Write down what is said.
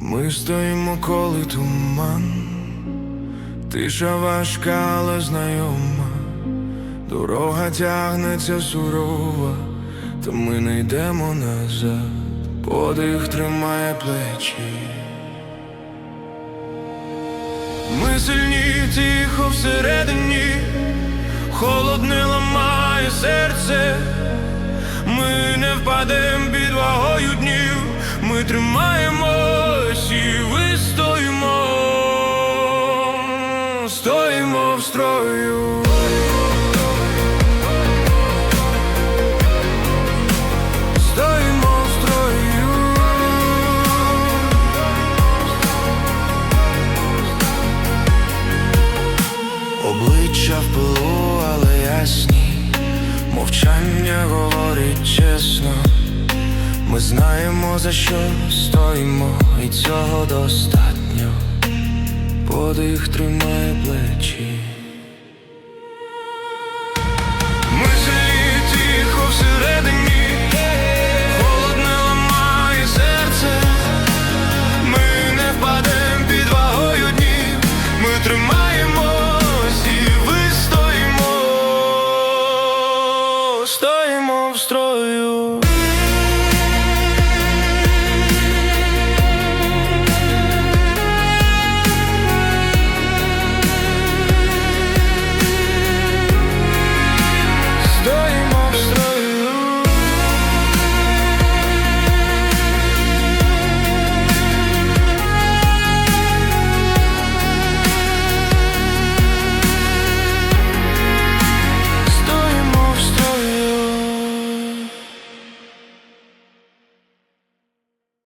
Ми стоїмо, коли туман, тиша важка, але знайома, дорога тягнеться сурова, та ми не йдемо назад, подих тримає плечі. Ми сильні, тихо всередині, холод не ламає серце. Ми не впадем під вагою днів, ми тримаємось стоїмо в строю. Обличчя в пилу, але ясні, мовчання говорить чесно. Ми знаємо, за що стоїмо, і цього достатньо. Подих тримає. destroy.